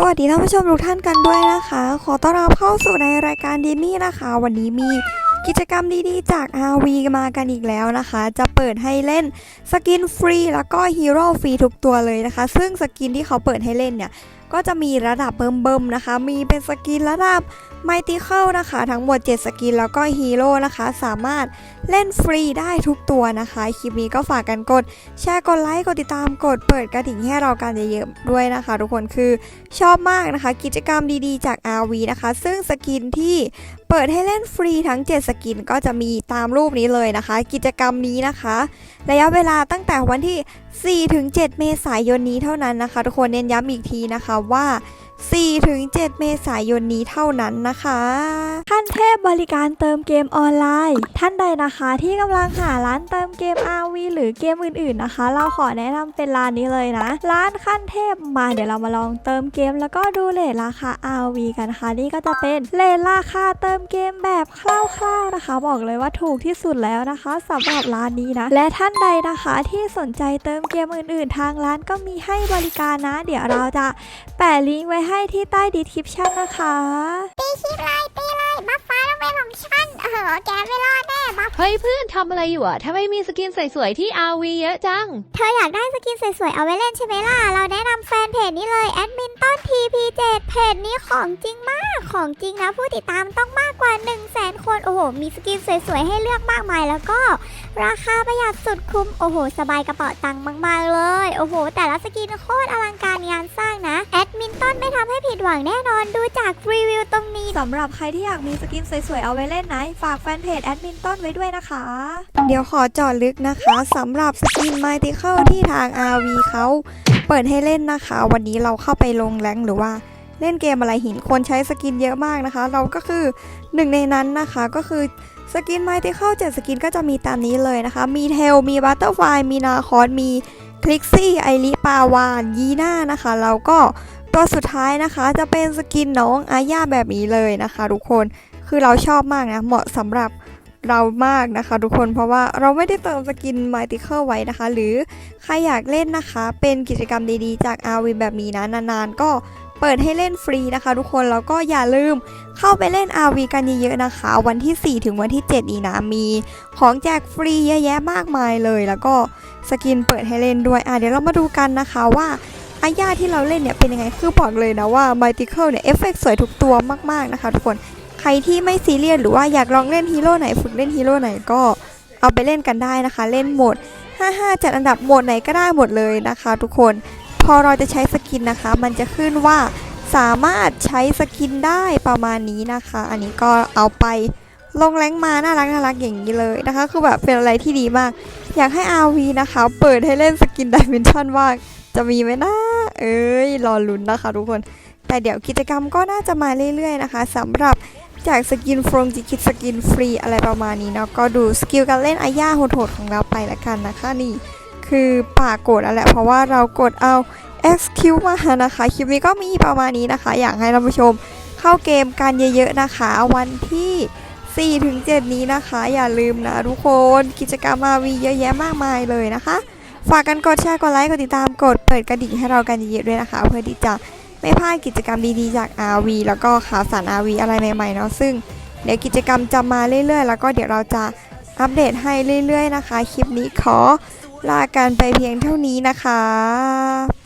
สวัสดีท่านผู้ชมทุกท่านกันด้วยนะคะ ขอต้อนรับเข้าสู่ในรายการดีมี่นะคะ วันนี้มีกิจกรรมดีๆ จาก RV มากันอีกแล้วนะคะ จะเปิดให้เล่นสกินฟรีแล้วก็ฮีโร่ฟรีทุกตัวเลยนะคะ ซึ่งสกินที่เขาเปิดให้เล่นเนี่ย ก็จะมีระดับเบิ่มๆนะคะ มีเป็นสกินระดับไมติเคิลนะคะ ทั้งหมด 7 สกินแล้วก็ฮีโร่นะคะ สามารถเล่นฟรีได้ทุกตัวนะคะ คลิปนี้ก็ฝากกันกด แชร์กดไลค์ กดติดตามกดเปิดกระดิ่งให้เรากันเยอะๆด้วยนะคะ ทุกคนคือชอบมากนะคะ กิจกรรมดีๆจาก RV นะคะ ซึ่งสกินที่ เปิดให้เล่นฟรีทั้ง 7 สกินก็จะมีตามรูปนี้เลยนะคะ กิจกรรมนี้นะคะ ระยะเวลาตั้งแต่วันที่ 4-7 เมษายนนี้เท่านั้นนะคะ ทุกคนเน้นย้ำอีกทีนะคะว่า 4-7 เมษายนนี้เท่านั้นนะคะ ขั้นเทพบริการเติมเกมออนไลน์ ท่านใดนะคะที่กำลังหาร้านเติมเกม RV หรือเกมอื่นๆนะคะ เราขอแนะนำเป็นร้านนี้เลยนะ ร้านขั้นเทพมาเดี๋ยวเรามาลองเติมเกม แล้วก็ดูเลทราคา RV กันนะคะนี่ก็จะเป็นเลทราคาเติมเกมแบบคร่าวๆนะคะ บอกเลยว่าถูกที่สุดแล้วนะคะสำหรับร้านนี้นะ และท่านใดนะคะที่สนใจเติมเกมอื่น ๆ ทางร้านก็มีให้บริการนะ เดี๋ยวเราจะ แปะลิงก์ไว้ให้ที่ใต้ดีคริปชั่นนะคะตีคลิปเลยตีเลยบัฟฟ้าต้องเป็นของฉันเออแกไม่รอดแน่บัฟเฮ้ยเพื่อนทำอะไรอยู่อะทำไมมีสกินสวยๆที่ RV เยอะจัง เธออยากได้สกินสวยๆเอาไว้เล่นใช่ไหมล่ะ เราแนะนำแฟนเพจนี้เลยแอดมินต้น TP7 เพจนี้ของจริงมากของจริงนะ ผู้ติดตามต้องมากกว่า 1 0 0 0 0แสนคน โอ้โห มีสกินสวยๆให้เลือกมากมายแล้วก็ ราคาประหยัดสุดคุ้ม โอ้โห สบายกระเป๋าตังค์มากๆเลย โอ้โห แต่ละสกินโคตรอลังการงานสร้างนะแอนไม่ทำให้ผิดหวังแน่นอนดูจากรีวิวตรงนี้สำหรับใครที่อยากมีสกินสวยๆเอาไว้เล่นนะฝากแฟนเพจแอดมินต้นไว้ด้วยนะคะ เดี๋ยวขอจอดลึกนะคะสำหรับสกินไมติเคิลที่ทาง RV เขาเปิดให้เล่นนะคะ วันนี้เราเข้าไปลงแรงหรือว่าเล่นเกมอะไรหินคนใช้สกินเยอะมากนะคะ เราก็คือหนึ่งในนั้นนะคะก็คือสกินไมติเคิลเจ็ดสกินก็จะมีตามนี้เลยนะคะ มีเทลมีบัตเตอร์ไฟมีนาคอสมีคลิกซี่ไอริปาวานยีน่านะคะแล้วก็ ตัวสุดท้ายนะคะ จะเป็นสกินน้องอาญาแบบนี้เลยนะคะ ทุกคนคือเราชอบมากนะ เหมาะสำหรับเรามากนะคะ ทุกคนเพราะว่าเราไม่ได้เติมสกินมัลติเคิลไว้นะคะ หรือใครอยากเล่นนะคะ เป็นกิจกรรมดีๆ จาก RV แบบนี้นะ นานๆ ก็เปิดให้เล่นฟรีนะคะ ทุกคนแล้วก็อย่าลืมเข้าไปเล่น RV กันเยอะๆนะคะ วันที่ 4 ถึงวันที่7นี้นะ มีของแจกฟรีเยอะแยะมากมายเลย แล้วก็สกินเปิดให้เล่นด้วยอะเดี๋ยวเรามาดูกันนะคะว่า อาญาที่เราเล่นเนี่ยเป็นยังไงคือบอกเลยนะว่า m ม l t i c l e เนี่ยเอฟเฟกสวยทุกตัวมากๆนะคะทุกคนใครที่ไม่ซีเรียสหรือว่าอยากลองเล่นฮีโร่ไหนฝึกเล่นฮีโร่ไหนก็เอาไปเล่นกันได้นะคะ เล่นโหมด 55 จัดอันดับโหมดไหนก็ได้หมดเลยนะคะ ทุกคนพอเราจะใช้สกินนะคะ มันจะขึ้นว่าสามารถใช้สกินได้ประมาณนี้นะคะ อันนี้ก็เอาไปลงแรงมาน่ารักน่ารักอย่างนี้เลยนะคะ คือแบบเป็นอะไรที่ดีมาก อยากให้ RV นะคะ เปิดให้เล่นสกินดิเมนชันว่างจะมีไหมนะ เอ้ยรอลุ้นนะคะทุกคน แต่เดี๋ยวกิจกรรมก็น่าจะมาเรื่อยๆนะคะสำหรับจากสกินฟรงจิคิดสกินฟรีอะไรประมาณนี้เนาะก็ดูสกิลการเล่นอาญาโหดๆของเราไปละกันนะคะนี่ คือป่ากดอะแหละเพราะว่าเรากดเอา XQ มานะคะคลิปนี้ก็มีประมาณนี้นะคะ อยากให้ท่านผู้ชมเข้าเกมกันเยอะๆนะคะ วันที่ 4-7 นี้นะคะ อย่าลืมนะทุกคนกิจกรรมมาวีเยอะแยะมากมายเลยนะคะ ฝากกันกดแชร์กดไลค์กดติดตามกดเปิดกระดิ่งให้เรากันเยอะๆด้วยนะคะ เพื่อที่จะไม่พลาดกิจกรรมดีๆจาก RV แล้วก็ข่าวสาร RV อะไรใหม่ๆเนาะซึ่งเดี๋ยวกิจกรรมจะมาเรื่อยๆ แล้วก็เดี๋ยวเราจะอัปเดตให้เรื่อยๆนะคะ คลิปนี้ขอลากันไปเพียงเท่านี้นะคะ